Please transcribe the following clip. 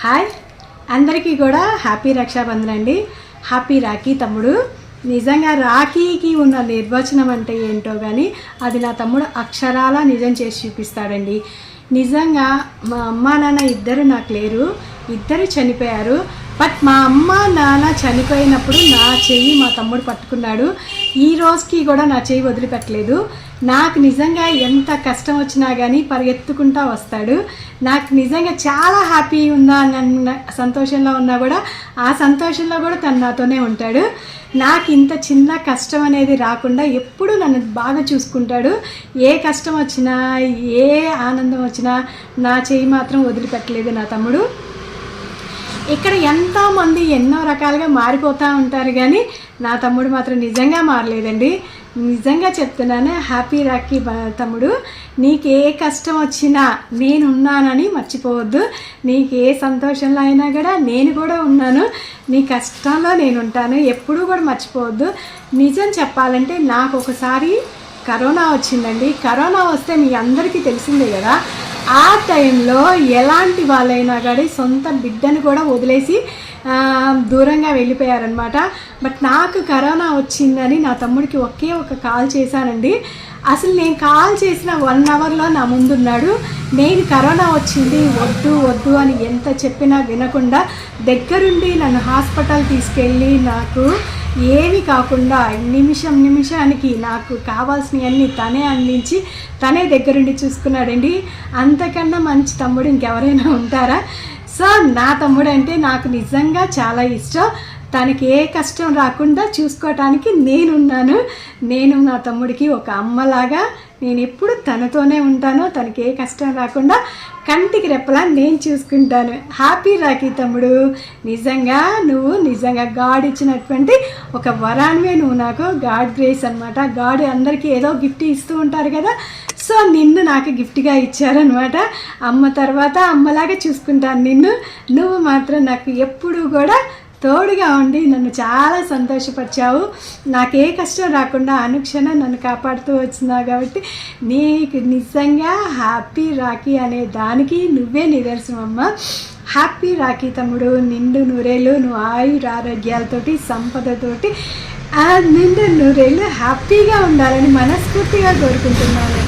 Hi. అందరికీ కూడా happy Rakshabandhan అండి. హ్యాపీ రాఖీ తమ్ముడు. నిజంగా రాఖీకి ఉన్న నిర్వచనం అంటే ఏంటో కానీ అది నా తమ్ముడు అక్షరాల నిజం చేసి చూపిస్తాడండి. నిజంగా మా అమ్మ నాన్న ఇద్దరు నాకు లేరు. ఇద్దరు చనిపోయారు. బట్ మా అమ్మ నాన్న చనిపోయినప్పుడు నా చెయ్యి మా తమ్ముడు పట్టుకున్నాడు. ఈ రోజుకి కూడా నా చెయ్యి వదిలిపెట్టలేదు. నాకు నిజంగా ఎంత కష్టం వచ్చినా కానీ పరిగెత్తుకుంటా వస్తాడు. నాకు నిజంగా చాలా హ్యాపీ ఉందా నన్ను సంతోషంలో ఉన్నా కూడా ఆ సంతోషంలో కూడా తను నాతోనే ఉంటాడు. నాకు ఇంత చిన్న కష్టం అనేది రాకుండా ఎప్పుడూ నన్ను బాగా చూసుకుంటాడు. ఏ కష్టం వచ్చినా ఏ ఆనందం వచ్చినా నా చెయ్యి మాత్రం వదిలిపెట్టలేదు నా తమ్ముడు. ఇక్కడ ఎంతోమంది ఎన్నో రకాలుగా మారిపోతూ ఉంటారు కానీ నా తమ్ముడు మాత్రం నిజంగా మారలేదండి. నిజంగా చెప్తున్నాను హ్యాపీ రాఖీ తమ్ముడు. నీకు ఏ కష్టం వచ్చినా నేనున్నానని మర్చిపోవద్దు. నీకు ఏ సంతోషంలో అయినా కూడా నేను కూడా ఉన్నాను. నీ కష్టంలో నేను ఉంటాను ఎప్పుడూ కూడా మర్చిపోవద్దు. నిజం చెప్పాలంటే నాకు ఒకసారి కరోనా వచ్చిందండి. కరోనా వస్తే మీ అందరికీ తెలిసిందే కదా. ఆ టైంలో ఎలాంటి వాళ్ళైనా కానీ సొంత బిడ్డను కూడా వదిలేసి దూరంగా వెళ్ళిపోయారనమాట బట్ నాకు కరోనా వచ్చిందని నా తమ్ముడికి ఒకే ఒక కాల్ చేశానండి. అసలు నేను కాల్ చేసిన వన్ అవర్లో నా ముందున్నాడు. నేను కరోనా వచ్చింది వద్దు వద్దు అని ఎంత చెప్పినా వినకుండా దగ్గరుండి నన్ను హాస్పిటల్ తీసుకెళ్ళి నాకు ఏమి కాకుండా నిమిషం నిమిషానికి నాకు కావాల్సినవన్నీ తనే అందించి తనే దగ్గరుండి చూసుకున్నాడండి. అంతకన్నా మంచి తమ్ముడు ఇంకెవరైనా ఉంటారా? సో నా తమ్ముడు అంటే నాకు నిజంగా చాలా ఇష్టం. తనకి ఏ కష్టం రాకుండా చూసుకోవటానికి నేనున్నాను. నేను నా తమ్ముడికి ఒక అమ్మలాగా నేను ఎప్పుడు తనతోనే ఉంటాను. తనకి ఏ కష్టం రాకుండా కంటికి రెప్పలా నేను చూసుకుంటాను. హ్యాపీ రాఖీ తమ్ముడు. నిజంగా నువ్వు నిజంగా గాడ్ ఇచ్చినటువంటి ఒక వరాన్వే నువ్వు నాకు గాడ్ గ్రేస్ అనమాట గాడ్ అందరికీ ఏదో గిఫ్ట్ ఇస్తూ ఉంటారు కదా. సో నిన్ను నాకు గిఫ్ట్గా ఇచ్చారనమాట అమ్మ తర్వాత అమ్మలాగా చూసుకుంటాను నిన్ను. నువ్వు మాత్రం నాకు ఎప్పుడు కూడా తోడుగా ఉండి నన్ను చాలా సంతోషపరిచావు. నాకే కష్టం రాకుండా అనుక్షణం నన్ను కాపాడుతూ వచ్చినావు కాబట్టి నీకు నిజంగా హ్యాపీ రాఖీ అనే దానికి నువ్వే నిదర్శనం అమ్మ హ్యాపీ రాఖీ తమ్ముడు నిండు నూరేళ్ళు నువ్వు ఆయుర ఆరోగ్యాలతోటి సంపదతోటి ఆ నిండు నూరేళ్ళు హ్యాపీగా ఉండాలని మనస్ఫూర్తిగా కోరుకుంటున్నాను.